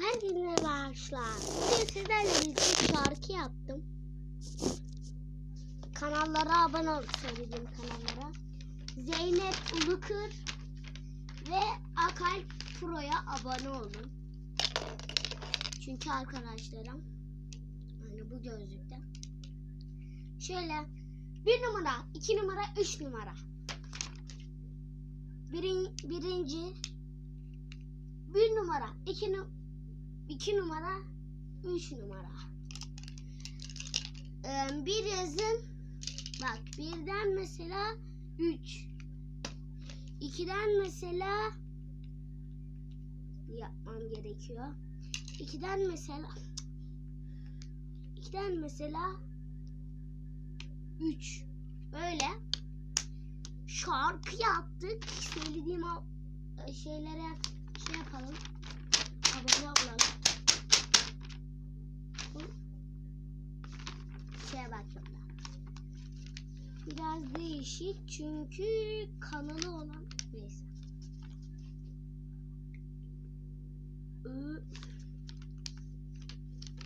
Herkese merhaba arkadaşlar. Bugün sizlerle birlikte şarkı yaptım. Kanallara abone ol söylediğim kanallara. Zeynep Ulukır ve Akal Pro'ya abone olun. Çünkü arkadaşlarım yani bu gözlükte. Şöyle bir numara, iki numara, üç numara. Birin, birinci bir numara, iki numara 2 numara, 3 numara. Ee, bir yazın bak birden mesela 3. 2'den mesela yapmam gerekiyor. 2'den mesela 2'den mesela 3. Böyle şarkı yaptık. Söylediğim e, şeylere şey yapalım. Abone olalım. Şeye bakıyorum ben. Biraz değişik çünkü kanalı olan neyse.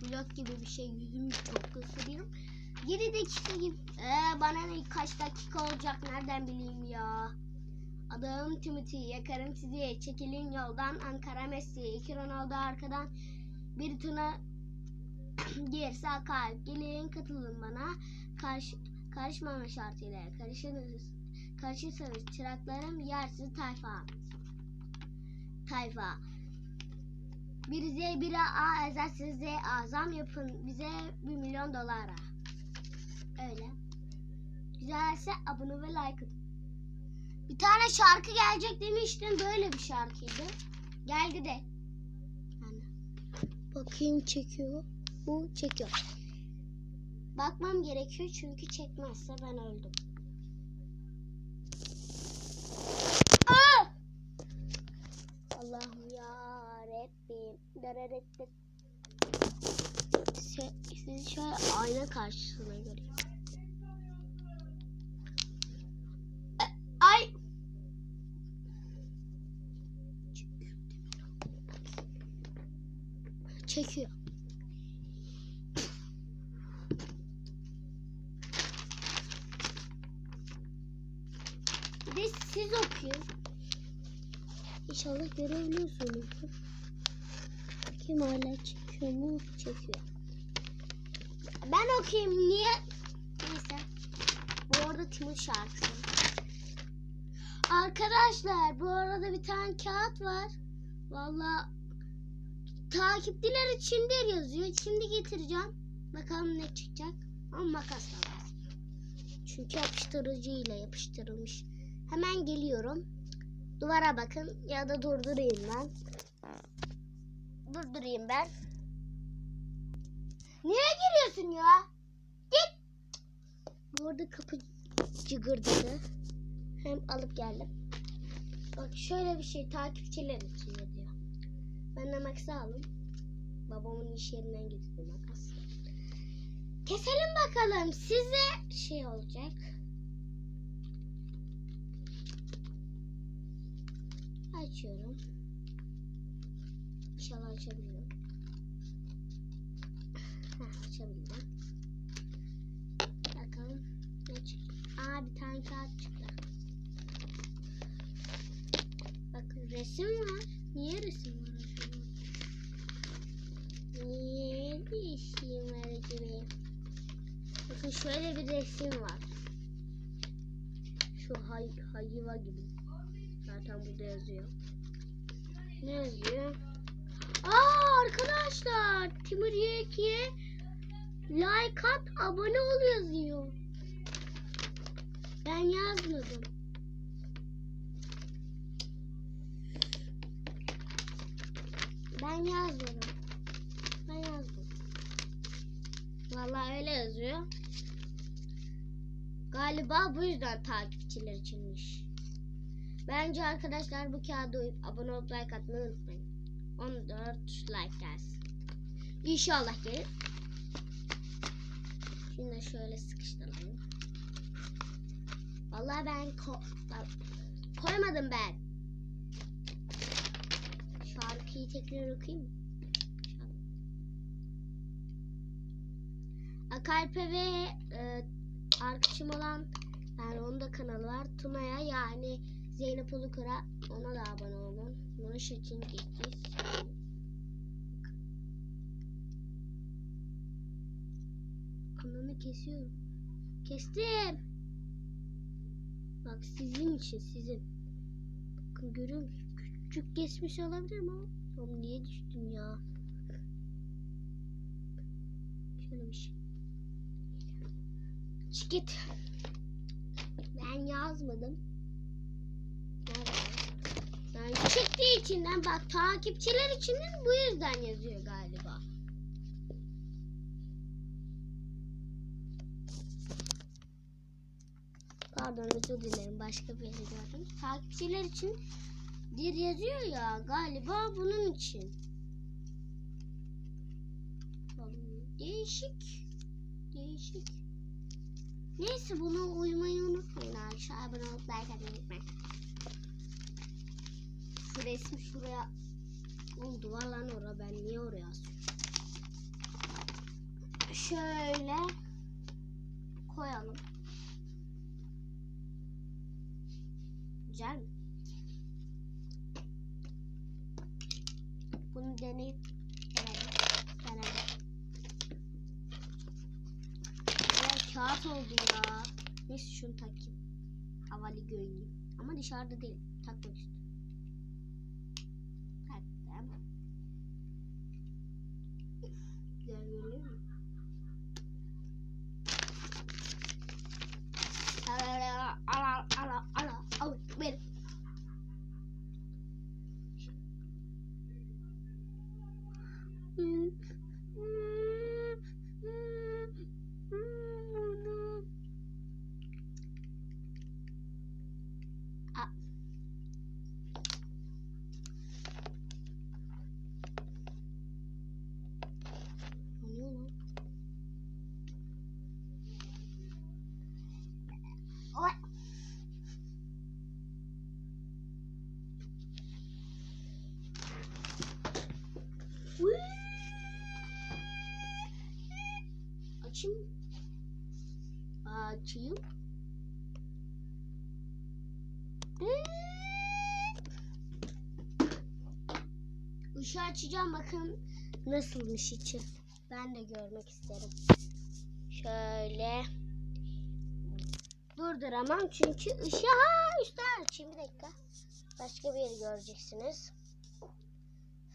Vlog gibi bir şey yüzümü çok gösteriyorum. 7 dakika gibi. Ee, bana ne kaç dakika olacak nereden bileyim ya. Adım Timothy. Yakarım sizi. Çekilin yoldan Ankara Messi. İki Ronaldo arkadan. Bir Tuna sağ kalp. Gelin katılın bana. Karşı, karışmama şartıyla. Karışırız. Karışırsanız çıraklarım yersiz tayfa. Tayfa. Bir Z bir A ezelsiz Z azam yapın bize bir milyon dolara. Öyle. Güzelse abone ve like atın. Bir tane şarkı gelecek demiştim. Böyle bir şarkıydı. Geldi de. Yani. Bakayım çekiyor. Bu çekiyor. Bakmam gerekiyor çünkü çekmezse ben öldüm. Aa! Allah'ım ya Rabbim. Dararettet. Se- Sizi şöyle ayna karşısına göreyim. Ay. Çekiyor. Okuyun. İnşallah görebiliyorsunuz. Kim hala çekiyor mu? Çekiyor. Ben okuyayım. Niye? Neyse. Bu arada Timur şarkısı. Arkadaşlar bu arada bir tane kağıt var. Valla takipçiler içindir yazıyor. Şimdi getireceğim. Bakalım ne çıkacak. Ama makas lazım. Çünkü yapıştırıcı ile yapıştırılmış. Hemen geliyorum. Duvara bakın ya da durdurayım ben. Durdurayım ben. Niye giriyorsun ya? Git. Bu arada kapı cıgırdadı. Hem alıp geldim. Bak şöyle bir şey takipçiler için yazıyor. Ben de makası aldım. Babamın iş yerinden getirdim makas. Keselim bakalım. Size şey olacak. Açıyorum. İnşallah açabilirim. Heh, açabildim. Bakalım ne çıktı. Aa bir tane kağıt çıktı. Bakın resim var. Niye resim var acaba? Niye resim var acaba? Bakın şöyle bir resim var. Şu hay hayva gibi. Zaten burada yazıyor. Ne yazıyor? Aa arkadaşlar Timur Yeki'ye like at abone ol yazıyor. Ben yazmadım. Ben yazmadım. Ben yazdım. Vallahi öyle yazıyor. Galiba bu yüzden takipçiler içinmiş. Bence arkadaşlar bu kağıda uyup abone olup like atmayı unutmayın. 14 like gelsin. İnşallah gelir. Şimdi şöyle sıkıştıralım. Vallahi ben ko koymadım ben. Şarkıyı tekrar okuyayım mı? Akalpe ve e, arkadaşım olan yani onun da kanalı var. Tuna'ya yani Zeynep Ulukur'a ona da abone olun. Bunu şekin geçeceğiz. Ananı kesiyorum. Kestim. Bak sizin için sizin. Bakın görüyor musunuz? Küçük kesmiş olabilir ama. Oğlum niye düştüm ya? Şöyle bir şey. Çık git. Ben yazmadım. Yani çıktığı içinden bak takipçiler içinden bu yüzden yazıyor galiba. Pardon özür dilerim başka bir yeri gördüm. Takipçiler için dir yazıyor ya galiba bunun için. Değişik. Değişik. Neyse buna uymayı unutmayın arkadaşlar. Abone olup like atmayı unutmayın. Şu resmi şuraya Oğlum duvar lan orada ben niye oraya asıyorum? Şöyle koyalım. Güzel mi? Bunu deneyip. Denedim. Ya kağıt oldu ya. Neyse şunu takayım. Havalı görüneyim. Ama dışarıda değil. Takmak istiyorum. 嗯 Açayım. Açayım. Işığı açacağım bakın nasılmış içi. Ben de görmek isterim. Şöyle. Durduramam çünkü ışığı ha üstte açayım bir dakika. Başka bir yeri göreceksiniz.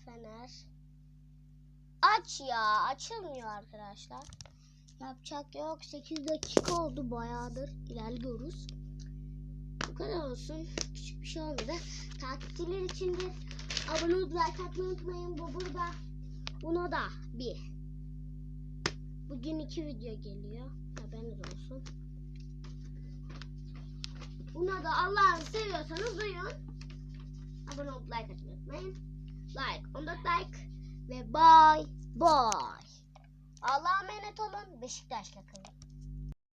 Fener. Aç ya açılmıyor arkadaşlar. Yapacak yok 8 dakika oldu bayağıdır ilerliyoruz. Bu kadar olsun. Küçük bir şey olmadı. Takipçiler için de abone olup like atmayı unutmayın. Bu burada. Buna da bir. Bugün iki video geliyor. Haberiniz olsun. Buna da Allah'ını seviyorsanız uyun. Abone olup like atmayı unutmayın. Like, 14 like ve bye bye. Allah'a emanet olun. Beşiktaş'la kalın.